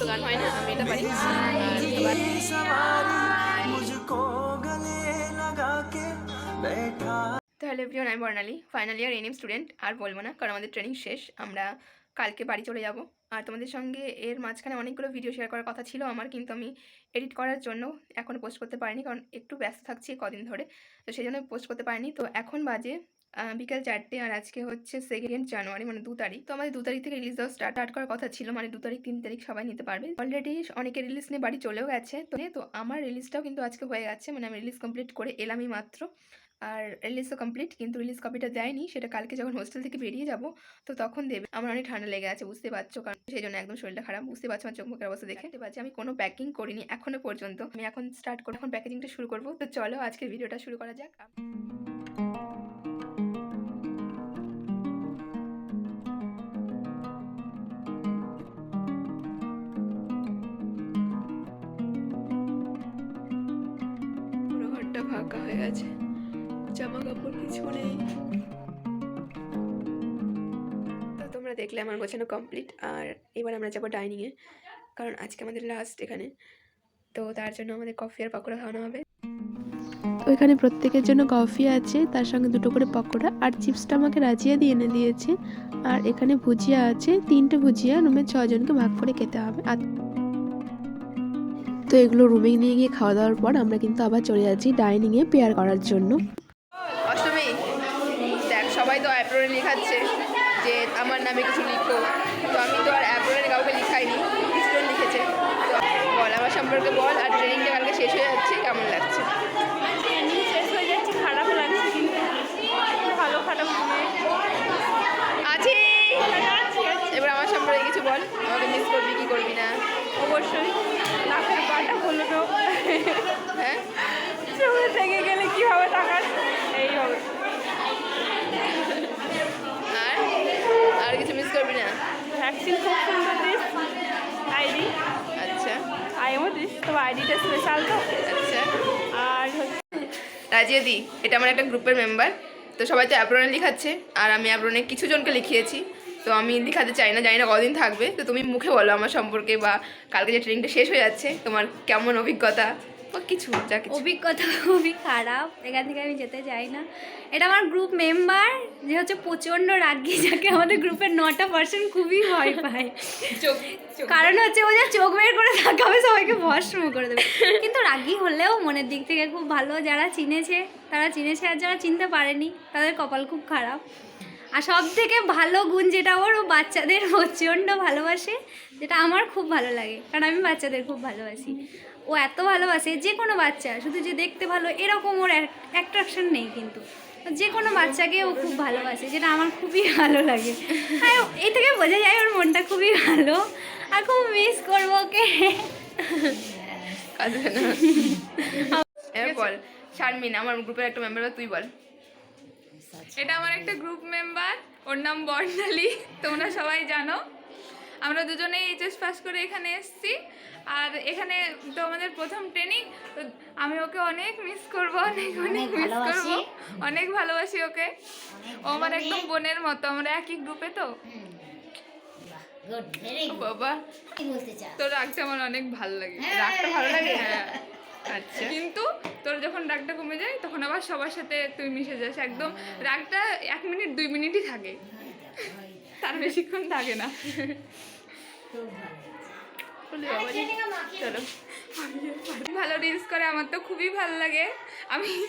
তো গান হয় না, আমি এটা পারি। তাহলে প্রিয় নাই Barnali final year N M student আর বলব না, কারণ আমাদের ট্রেনিং শেষ, আমরা কালকে বাড়ি চলে যাব। আর তোমাদের সঙ্গে এর মাঝখানে অনেকগুলো ভিডিও শেয়ার করার কথা ছিল আমার, কিন্তু আমি এডিট করার জন্য এখনও পোস্ট করতে পারিনি, কারণ একটু ব্যস্ত থাকছি কদিন ধরে, তো সেই জন্য পোস্ট করতে পারিনি। তো এখন বাজে বিকাল চারটে আর আজকে হচ্ছে সেকেন্ড জানুয়ারি মানে দু তারিখ। তো আমাদের দু তারিখ থেকে রিলিজ দেওয়া স্টার্ট করার কথা ছিল মানে দু তারিখ, তিন তারিখ সবাই নিতে পারবে। অলরেডি অনেকে রিলিজ নিয়ে বাড়ি চলেও গেছে। তো তো আমার রিলিজটাও কিন্তু আজকে হয়ে গেছে মানে আমি রিলিজ কমপ্লিট করে এলামই মাত্র। আর রিলিজ তো কমপ্লিট কিন্তু রিলিজ কপিটা দেয়নি। সেটা কালকে যখন হোস্টেল থেকে বেরিয়ে যাব, তো তখন দেবে। আমার অনেক ঠান্ডা লেগে আছে, বুঝতে পারছ? কারণ সেই জন্য একদম শরীরটা খারাপ। বুঝতে পারছ আমার চোখ মুখের অবস্থা দেখে? পাচ্ছি আমি কোনো প্যাকিং করিনি এখনও পর্যন্ত। আমি এখন স্টার্ট করব, এখন প্যাকেজিংটা শুরু করব। তো চলো আজকের ভিডিওটা শুরু করা যাক। তো তোমরা দেখলে আমার গোছানো কমপ্লিট আর এবার আমরা যাব ডাইনিংয়ে কারণ আজকে আমাদের লাস্ট এখানে। তো তার জন্য আমাদের কফি আর পকোড়া খাওয়ানো হবে। তো এখানে প্রত্যেকের জন্য কফি আছে, তার সঙ্গে দুটো করে পকোড়া আর চিপসটা আমাকে রাজিয়া দিয়ে এনে দিয়েছে। আর এখানে ভুজিয়া আছে, তিনটে ভুজিয়া রুমে ছজনকে ভাগ করে খেতে হবে। আর তো এগুলো রুমে নিয়ে গিয়ে খাওয়া দাওয়ার পর আমরা কিন্তু আবার চলে যাচ্ছি ডাইনিংয়ে পেয়ার করার জন্য অষ্টমী দেখ সবাই তো অ্যাপ্রোনে লেখাচ্ছে যে আমার নামে কিছু লিখো। তো আমি তো আর অ্যাপ্রোনে কাউকে লিখাইনি কিছু লিখেছে। তো বল, আমার সম্পর্কে বল, আর ট্রেনিংটা কালকে শেষ হয়ে যাচ্ছে, কেমন লাগছে ট্রেনিং শেষ হয়ে যাচ্ছে খারাপ লাগছে কিন্তু ভালো খারাপ মনে আছি এবার আমার সম্পর্কে কিছু বল আমাকে মিস করবি কি করবি না অবশ্যই নাকের পাটা হলো তো হ্যাঁ চোখে থেকে গেলে কি হবে টাকার এই হবে আর আর কিছু মিস করবি না ভ্যাকসিন খুব সুন্দর দিস আইডি আচ্ছা আইও দিস তো আইডিটা স্পেশাল তো আচ্ছা আর হচ্ছে রাজিয়া দি এটা আমার একটা গ্রুপের মেম্বার তো সবাই তো অ্যাপ্রনে লিখাচ্ছে, আর আমি অ্যাপ্রনে কিছু জনকে লিখিয়েছি। তো আমি লিখাতে চাই না, জানি না কদিন থাকবে। তো তুমি মুখে বলো আমার সম্পর্কে বা কালকে যে ট্রেনিংটা শেষ হয়ে যাচ্ছে, তোমার কেমন অভিজ্ঞতা? বা কিছু যা কিছু। অভিজ্ঞতা খুবই খারাপ এখান থেকে আমি যেতে চাই না। এটা আমার গ্রুপ মেম্বার যে হচ্ছে প্রচণ্ড রাগি যাকে আমাদের গ্রুপের নটা পার্সেন্ট খুবই ভয় পায়। কারণ হচ্ছে ও যা চোখ বের করে থাকাবে সবাইকে ভস্ম করে দেবে। কিন্তু রাগি হলেও মনের দিক থেকে খুব ভালো যারা চিনেছে তারা চিনেছে আর যারা চিনতে পারেনি তাদের কপাল খুব খারাপ। আর সব থেকে ভালো গুণ যেটা ওর ও বাচ্চাদের প্রচণ্ড ভালোবাসে যেটা আমার খুব ভালো লাগে। কারণ আমি বাচ্চাদের খুব ভালোবাসি। ও এত ভালোবাসে যে কোনো বাচ্চা শুধু যে দেখতে ভালো এরকম ওর অ্যাট্রাকশন নেই কিন্তু। যে কোনো বাচ্চাকে ও খুব ভালোবাসে যেটা আমার খুবই ভালো লাগে। আর এই থেকে বোঝা যায় ওর মনটা খুবই ভালো। আর খুব মিস করব ওকে। বল শারমিন আমার গ্রুপের একটা মেম্বার তুই বল। এটা আমার একটা গ্রুপ মেম্বার ওর নাম বর্ণালী তোমরা সবাই জানো। আমরা দুজনেই এইচএস পাস করে এখানে এসেছি। আর এখানে তো আমাদের প্রথম ট্রেনিং তো আমি ওকে অনেক মিস করব অনেক অনেক মিস করব। অনেক ভালোবাসি ওকে। ও আমার একদম বোনের মতো আমরা একই গ্রুপে তো। বাবা। তোর রাগটা আমার অনেক ভালো লাগে। রাগটা ভালো লাগে? হ্যাঁ। আচ্ছা। কিন্তু তোর যখন রাগটা কমে যায় তখন আবার সবার সাথে তুই মিশে যাস। একদম রাগটা এক মিনিট দুই মিনিটই থাকে। তার বেশিক্ষণ থাকে না। চলো। ভালো রিলস করে আমার তো খুবই ভালো লাগে। আমি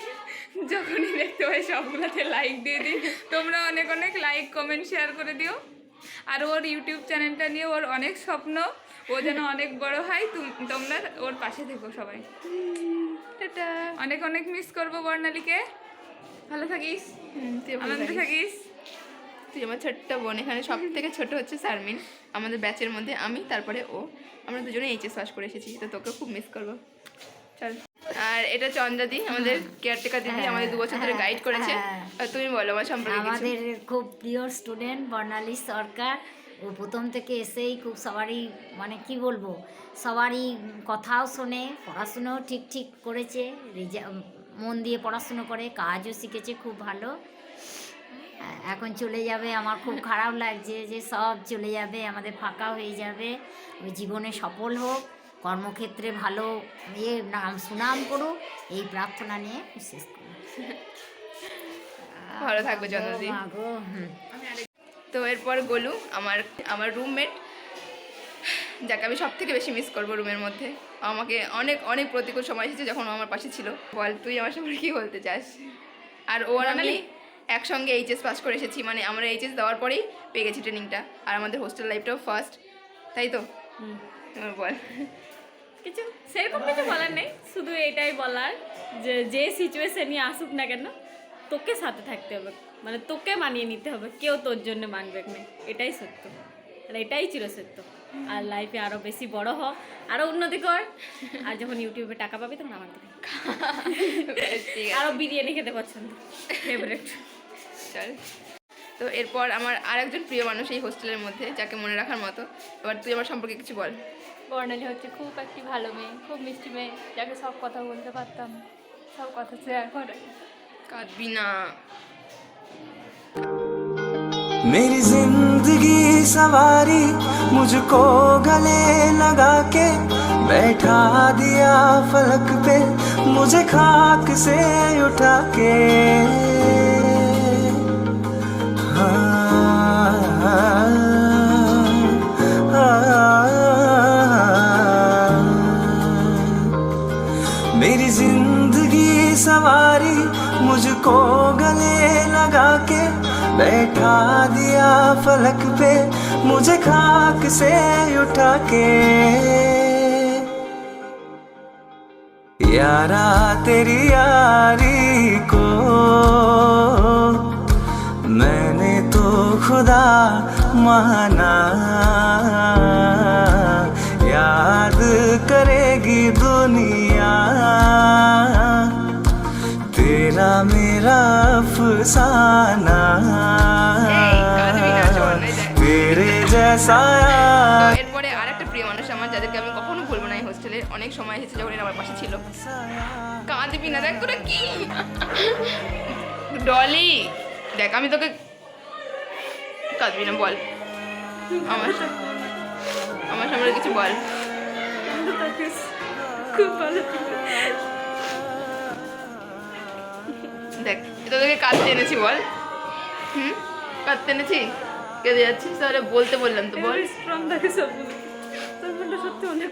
যখনই দেখতে পাই সবগুলোতে লাইক দিয়ে দিই। তোমরা অনেক অনেক লাইক কমেন্ট শেয়ার করে দিও। আর ওর ইউটিউব চ্যানেলটা নিয়ে ওর অনেক স্বপ্ন। ও যেন অনেক বড় হয় তুম- তোমরা ওর পাশে থেকো সবাই। টাটা। অনেক অনেক মিস করব বর্ণালীকে। ভালো থাকিস। আনন্দে থাকিস। তুই আমার ছোট্ট বোন এখানে সব থেকে ছোট হচ্ছে শারমিন আমাদের ব্যাচের মধ্যে আমি তারপরে ও। আমরা দুজনে এইচএস পাস করে এসেছি তো তোকে খুব মিস করব। চল। আর এটা চন্দ্রাদি আমাদের কেয়ারটেকার দিদি আমাদের দু বছর ধরে গাইড করেছে। আর তুমি বলো আমার সম্পর্কে আমাদের খুব প্রিয় স্টুডেন্ট বর্ণালী সরকার। ও প্রথম থেকে এসেই খুব সবারই মানে কি বলব সবারই কথাও শোনে পড়াশুনোও ঠিক ঠিক করেছে রেজা- মন দিয়ে পড়াশুনো করে কাজও শিখেছে খুব ভালো। এখন চলে যাবে। আমার খুব খারাপ লাগছে যে সব চলে যাবে আমাদের ফাঁকা হয়ে যাবে। ওই জীবনে সফল হোক কর্মক্ষেত্রে ভালো ইয়ে নাম সুনাম করুক এই প্রার্থনা নিয়ে শেষ করি ভালো থাকব জন্মদি ও মা গো, হুম। তো এরপর গোলু আমার আমার রুমমেট যাকে আমি সব থেকে বেশি মিস করব রুমের মধ্যে। আমাকে অনেক অনেক প্রতিকূল সময় এসেছে যখন আমার পাশে ছিল। বল তুই আমার সঙ্গে কি বলতে চাস? আর ও আর আমি একসঙ্গে এইচএস পাস করে এসেছি মানে আমরা এইচএস দেওয়ার পরেই পেয়ে গেছি ট্রেনিংটা আর আমাদের হোস্টেল লাইফটাও ফার্স্ট তাই তো? বল। কিছু সেরকম কিছু বলার নেই শুধু এটাই বলার যে যে সিচুয়েশনই আসুক না কেন তোকে সাথে থাকতে হবে। মানে তোকে মানিয়ে নিতে হবে কেউ তোর জন্য মানবে না। এটাই সত্য। আর এটাই ছিল সত্য আর লাইফে আরও বেশি বড় হ আরও উন্নতি কর। আর যখন ইউটিউবে টাকা পাবি তখন আমার আরও বিরিয়ানি খেতে পছন্দ। ফেভারেট চল তো এরপর আমার আরেকজন প্রিয় মানুষ এই হোস্টেলের মধ্যে যাকে মনে রাখার মতো এবার তুই আমার সম্পর্কে কিছু বল বর্ণালী হচ্ছে খুব একটি ভালো মেয়ে খুব মিষ্টি মেয়ে যাকে সব কথা বলতে পারতাম সব কথা শেয়ার করে কাঁদবি না मेरी जिंदगी सवारी मुझको गले लगा के बैठा दिया फलक पे मुझे खाक से उठा के मेरी ज़िंदगी सवारी मुझको गले लगा के बैठा दिया फलक पे, मुझे खाक से उठा के। यारा तेरी यारी को माना याद करेगी दुनिया तेरा मेरा अफसाना কাঁদবি না, চল, এই দেখ। तेरे जैसा তো यार এরপরে আরেকটা প্রিয় মানুষ আমার যাদেরকে আমি কখনো ভুলবো না এই হোস্টেলে অনেক সময় এসেছে যখন এরা আমার পাশে ছিল কাঁদবি না দেখ তোরা কি ডলি দেখ আমি তোকে কাঁদবি না বল। আমার আমার সামনে কিছু বল। খুব ভালো দেখ তোদেরকে কাঁদতে এনেছি বল। হুম? কাঁদতে এনেছি? কেঁদে যাচ্ছিস? তাহলে বলতে বললাম তো বল। স্ট্রং থাকে সব সত্যি অনেক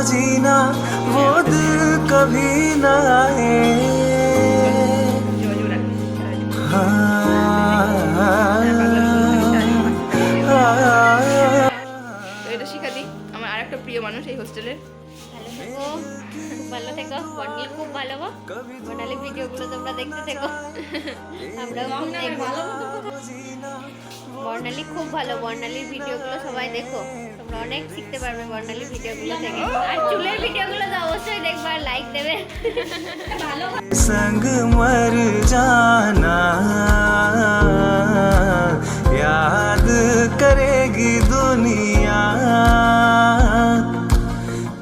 जीना वो दिल कभी न आए যোগাযোগ রাখ সারা জীবন। তো এটা শিখা দিই আমার আরেকটা প্রিয় মানুষ এই হোস্টেলের ভালো থেকো খুব ভালো থেকো বর্ণালী খুব ভালো গো বর্ণালী ভিডিওগুলো তোমরা দেখতে থেকো আমরাও খুব দেখবো বর্ণালী খুব ভালো বর্ণালীর ভিডিওগুলো সবাই দেখো তোমরা অনেক শিখতে পারবে বর্ণালীর ভিডিওগুলো থেকে আর চুলের ভিডিওগুলো তো অবশ্যই দেখবে আর লাইক দেবে ভালো संग मर जाना याद करेगी दुनिया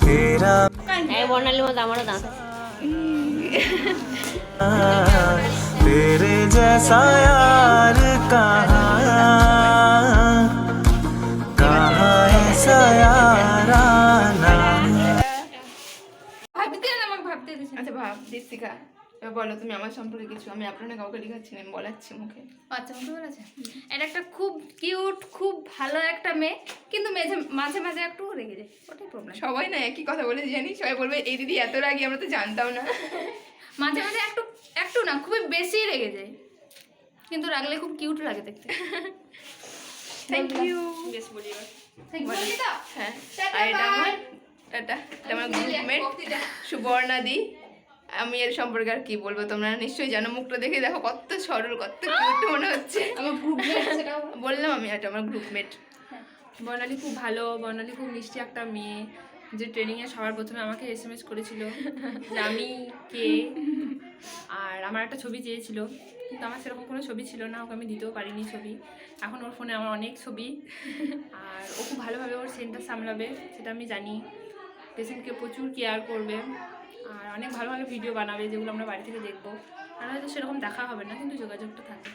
तेरा হ্যাঁ বর্ণালীর মতো আমারও দাঁত আছে तेरे जैसा यार कहाँ कहाँ ভাব এবার বলো তুমি আমার সম্পর্কে কিছু আমি আপনার কাউকে লিখাচ্ছি না আমি বলাচ্ছি মুখে। আচ্ছা বুঝতে পেরেছে এটা একটা খুব কিউট খুব ভালো একটা মেয়ে কিন্তু মেঝে মাঝে মাঝে একটু রেগে যায় ওটাই প্রবলেম সবাই না একই কথা বলে জানি সবাই বলবে এই দিদি এত রাগি আমরা তো জানতাম না। মাঝে মাঝে একটু একটু না খুবই বেশি রেগে যায়। কিন্তু রাগলে খুব কিউট লাগে দেখতে। থ্যাংক ইউ বেশ বলি হ্যাঁ। আর এটা আমার এটা এটা আমার গ্রুপমেট সুবর্ণাদি আমি এর সম্পর্কে আর কি বলব? তোমরা নিশ্চয়ই জানো। মুখটা দেখে দেখো কত সরল কত কিউট মনে হচ্ছে। আমার গ্রুপ সেটাও বললাম আমি এটা আমার গ্রুপমেট বর্ণালী খুব ভালো বর্ণালী খুব মিষ্টি একটা মেয়ে যে ট্রেনিংয়ে সবার প্রথমে আমাকে এস এম এস করেছিল যে আমি কে? আর আমার একটা ছবি চেয়েছিল। কিন্তু আমার সেরকম কোনো ছবি ছিল না ওকে আমি দিতেও পারিনি ছবি। এখন ওর ফোনে আমার অনেক ছবি। আর ও খুব ভালোভাবে ওর সেন্টার সামলাবে সেটা আমি জানি। পেশেন্টকে প্রচুর কেয়ার করবে। আর অনেক ভালো ভালো ভিডিও বানাবে যেগুলো আমরা বাড়ি থেকে দেখবো আর হয়তো সেরকম দেখা হবে না কিন্তু যোগাযোগটা থাকে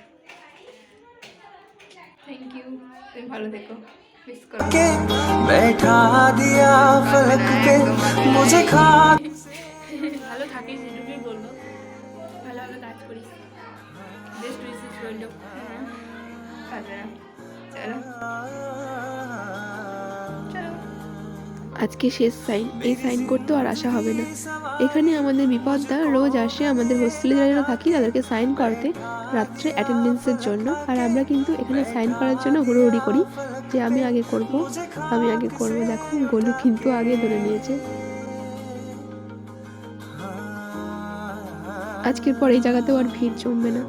থ্যাংক ইউ তুমি ভালো থেকো মিস করো के बैठा दिया फलक पे मुझे खा ভালো থাকিস এটুকুই বলবো ভালোভাবে কাজ করিস বেস্ট উইসেস রইল কাজে না চলো চলো আজকে শেষ সাইন, এই সাইন করতেও আর আসা হবে না। এখানে আমাদের বিপদদা রোজ আসে আমাদের হোস্টেলে যারা যারা থাকি তাদেরকে সাইন করতে রাত্রে অ্যাটেন্ডেন্সের জন্য। আর আমরা কিন্তু এখানে সাইন করার জন্য হুড়োহুড়ি করি যে আমি আগে করব, আমি আগে করব। দেখো, গোলু কিন্তু আগে ধরে নিয়েছে। আজকের পর এই জায়গাতেও আর ভিড় জমবে না।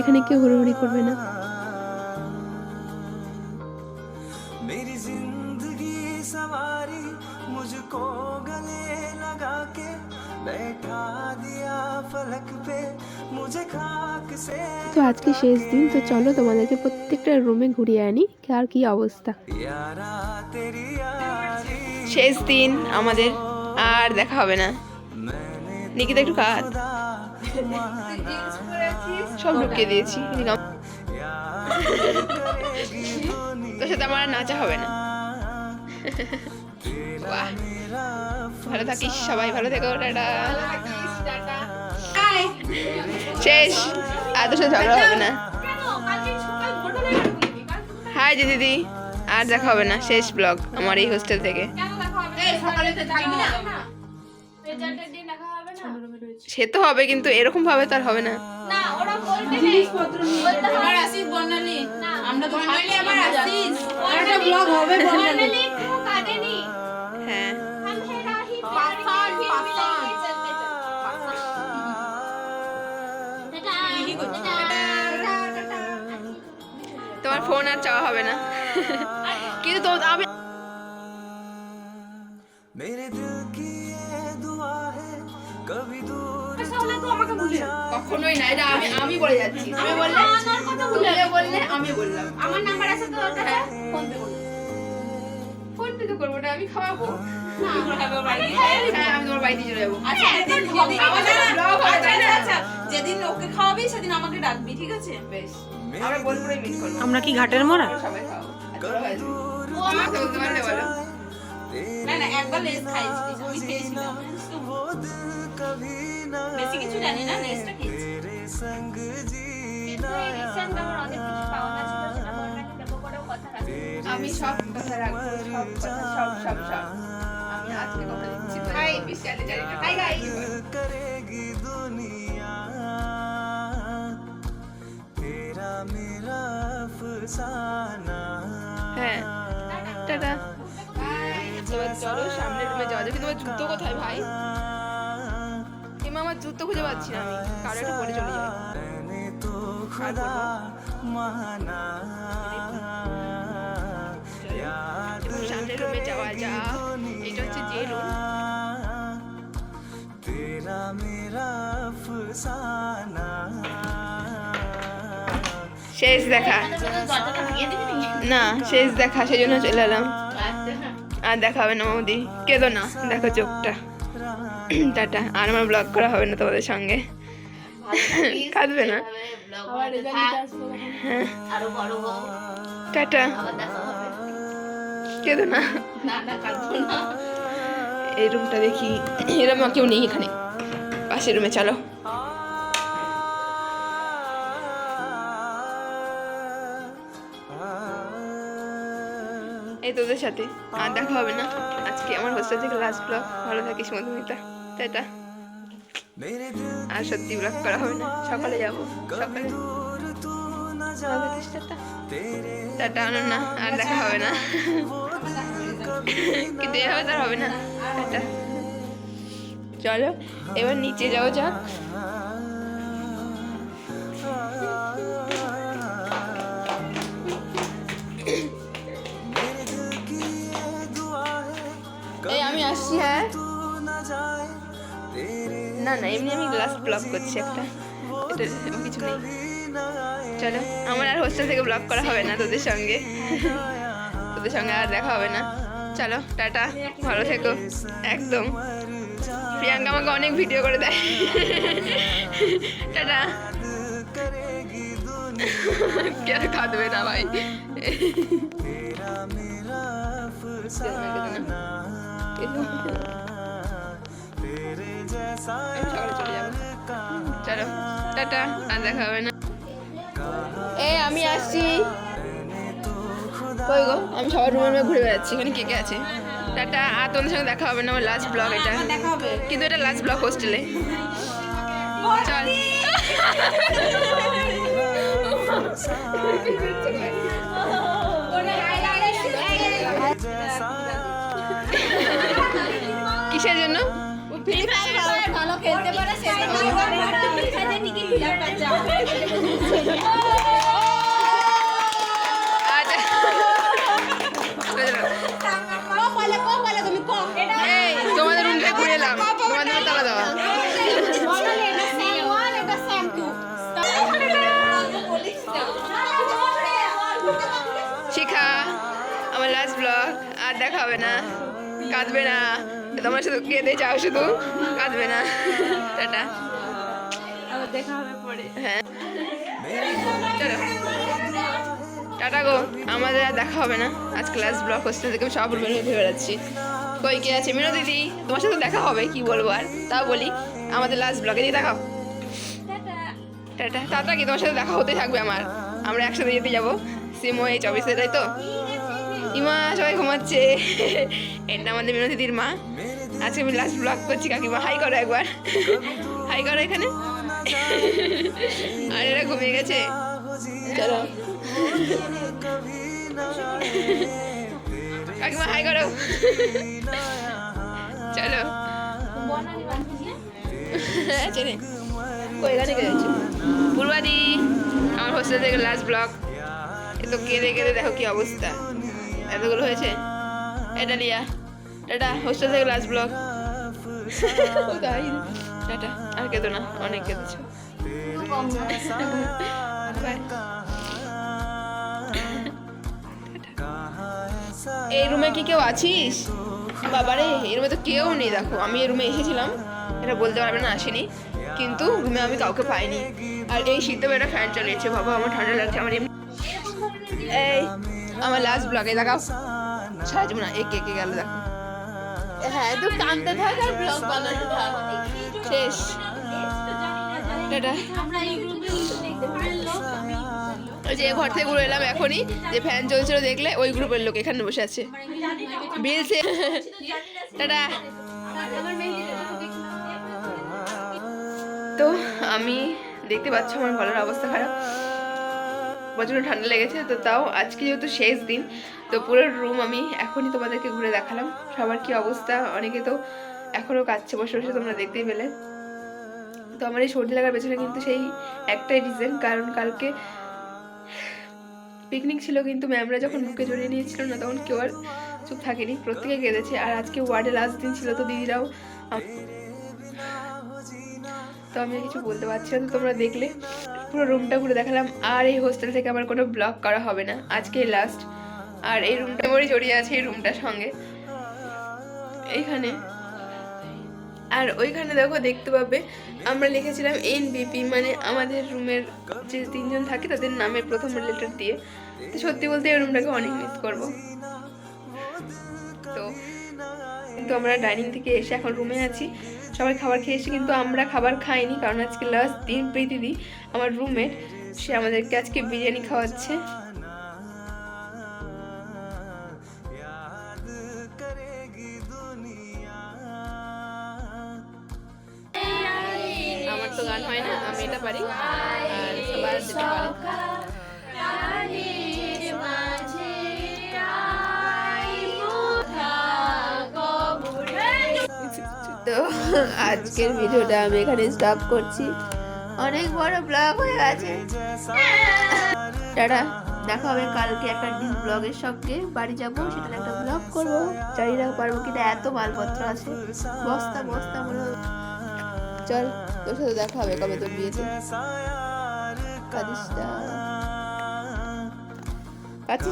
এখানে কেউ হুড়োহুড়ি করবে না। আজকে শেষ দিন তো চলো তোমাদেরকে প্রত্যেকটা রুমে ঘুরিয়ে আনি আর কি অবস্থা। শেষ দিন আমাদের আর দেখা হবে না। নিকিতা একটু কাজ সব ঢুকিয়ে দিয়েছি তোর সাথে আমার নাচা হবে না। ভালো থাকিস সবাই ভালো থেকো টাটা। শেষ। আর তোর সাথে ঝগড়া হবে না। হাই দিদি দিদি। আর দেখা হবে না শেষ ব্লগ আমার এই হোস্টেল থেকে। সে তো হবে কিন্তু এরকম ভাবে তো আর হবে না। হ্যাঁ আর চাওয়া হবে না। কিন্তু আমি আমি যাচ্ছি। আমি বললাম। আমার নাম্বার আছে তো হ্যাঁ। ফোন পে করব। ফোন পে তো করব আমি খাওয়াবো। হ্যাঁ, আমি তোমার বাড়িতে চলে যাব। আচ্ছা হ্যাঁ, ওকে খাওয়াবি সেদিন আমাকে ডাকবি ঠিক আছে? বেশ। আমরা মিট করব আমরা কি ঘাটের মরা না আমি না সব কথা রাখব সব কথা সব সব সব। আমি আজকে কথা দিচ্ছি मेरा अफसाना হ্যাঁ টাটা এবার চলো সামনের রুমে যাওয়া যাক কিন্তু আমার জুতো কোথায় ভাই এমা আমার জুতো খুঁজে পাচ্ছি না আমি কারো একটু পরে চলে যাই मैंने तो खुदा माना याद এবার সামনের রুমে যাওয়া যাক এটা হচ্ছে যে রুম तेरा मेरा अफसाना শেষ দেখা। না, শেষ দেখা সেই জন্য চলে এলাম। আর দেখা হবে না মোদি কেঁদো না, দেখো চোখটা। টাটা। আর আমার ব্লগ করা হবে না তোমাদের সঙ্গে। কাঁদবে না। হ্যাঁ। টাটা। কেঁদো না। এই রুমটা দেখি। এরম কেউ নেই এখানে। পাশের রুমে চলো। এই তোদের সাথে। আর দেখা হবে না। আজকে আমার হোস্টেল থেকে লাস্ট ব্লগ ভালো থাকিস মধুমিতা। টাটা। আর সত্যি ব্লগ করা হবে না। সকালে যাব। সকালে। না আর দেখা হবে না। কিন্তু এভাবে তার হবে না। চলো, এবার নিচে যাও যাক। না না এমনি আমি গ্লাস ব্লক করছি একটা। এটা কিছু নেই। চলো আমার আর হোস্টেল থেকে ব্লক করা হবে না তোদের সঙ্গে। তোদের সঙ্গে আর দেখা হবে না। চলো টাটা ভালো থেকো। একদম। প্রিয়াঙ্কা আমাকে অনেক ভিডিও করে দেয়। টাটা। কেন খাদবে না ভাই? চলো টাটা আর দেখা হবে না। এই আমি আসছি। কই গো? আমি সবার রুমে রুমে ঘুরে বেড়াচ্ছি। এখানে কে কে আছে? টাটা আর তোমাদের সঙ্গে দেখা হবে না আমার লাস্ট ব্লগ এটা। কিন্তু এটা লাস্ট ব্লগ হোস্টেলে চল। কিসের জন্য? কাঁদবে না। তোমার শুধু কেঁদে যাও শুধু কাঁদবে না। টাটা। দেখা হবে পরে। হ্যাঁ। চলো। টাটা গো। আমাদের আর দেখা হবে না। আজ ক্লাস ব্লক হোস্টেল থেকে আমি সব রুমে ঘুরে বেড়াচ্ছি কই কে আছে? মিনো দিদি। তোমার সাথে দেখা হবে কি বলব আর? তাও বলি আমাদের লাস্ট ব্লগে দিয়ে দেখাও। টাটা। টাটা। কি তোমার সাথে দেখা হতে থাকবে আমার। আমরা একসাথে যেতে যাব। সিমো এই চব্বিশে তাই তো? ইমা, সবাই ঘুমাচ্ছে। এটা আমাদের মিনো দিদির মা। আজকে আমি লাস্ট ব্লগ করছি, কাকিমা। হাই করো একবার। হাই করো এখানে। আর এরা ঘুমিয়ে গেছে। চলো। কাকিমা হাই করো। চলো। চলে। পূর্বাদি, আমার হোস্টেল থেকে লাস্ট ব্লগ এ তো কেঁদে কেঁদে দেখো কি অবস্থা। এতগুলো হয়েছে? এটা লিয়া টাটা হোস্টেল থেকে লাস্ট ব্লগ টাটা। আর কেঁদো না অনেক কেঁদেছো। এই রুমে কি কেউ আছিস? বাবারে এর রুমে তো কেউ নেই দেখো। আমি এই রুমে এসেছিলাম। এটা বলতে পারবে না আসেনি। কিন্তু রুমে আমি কাউকে পাইনি। আর এই শীতে একটা ফ্যান চালিয়েছে বাবা আমার ঠান্ডা লাগছে আমার এই আমার লাস্ট ব্লগে দেখাও। সারা জীবন এ কে কে গেল দেখো। হ্যাঁ তো কানতে থাক আর ব্লগ বানাতে থাক। শেষ। ওই যে ঘর থেকে ঘুরে এলাম এখনই যে ফ্যান চলছিল দেখলে ওই গ্রুপের লোক এখানে বসে আছে। বিলছে টাটা। তো আমি দেখতে পাচ্ছ আমার গলার অবস্থা খারাপ। প্রচণ্ড ঠান্ডা লেগেছে, তো তাও আজকে যেহেতু শেষ দিন, তো পুরো রুম আমি এখনই তোমাদেরকে ঘুরে দেখালাম। সবার কি অবস্থা? অনেকে তো এখনও কাচ্ছে বসে বসে, তোমরা দেখতেই পেলে। তো আমার এই সর্দি লাগার পেছনে কিন্তু সেই একটাই রিজন কারণ কালকে পিকনিক ছিল কিন্তু ম্যামরা যখন বুকে জড়িয়ে নিয়েছিল না, তখন কেউ আর চুপ থাকেনি, প্রত্যেকে কেঁদেছে। আর আজকে ওয়ার্ডে লাস্ট দিন ছিল, তো দিদিরাও তো আমি কিছু বলতে পারছি না, তো তোমরা দেখলে। পুরো রুমটা ঘুরে দেখালাম, আর এই হোস্টেল থেকে আমার কোনো ব্লগ করা হবে না। আজকে লাস্ট আর এই রুমটা মেমোরি জড়িয়ে আছে এই রুমটার সঙ্গে। এইখানে। আর ওইখানে দেখো, দেখতে পাবে, আমরা লিখেছিলাম এনবিপি মানে আমাদের রুমের যে তিনজন থাকে, তাদের নামের প্রথম লেটার দিয়ে। তো সত্যি বলতে এই রুমটাকে অনেক মিস করব। তো, কিন্তু আমরা ডাইনিং থেকে এসে এখন রুমে আছি। সবাই খাবার খেয়ে এসে কিন্তু আমরা খাবার খাইনি, কারণ আজকে লাস্ট দিন প্রীতিদি আমার রুমের সে আমাদেরকে আজকে বিরিয়ানি খাওয়াচ্ছে। আজকের ভিডিওটা আমি এখানে স্টপ করছি। অনেক বড় ব্লগ হয়ে গেছে। টাটা, দেখা হবে কালকে একটা ব্লগের সঙ্গে। বাড়ি যাব সেটা একটা ব্লগ করব। জানি না পারব কিনা, এত মালপত্র আছে। বস্তা বস্তা মনে চল, তোর সাথে দেখা হবে কবে তোর বিয়েতে। কাঁদিস না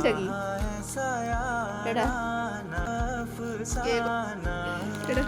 নাকি? টাটা? টাটা।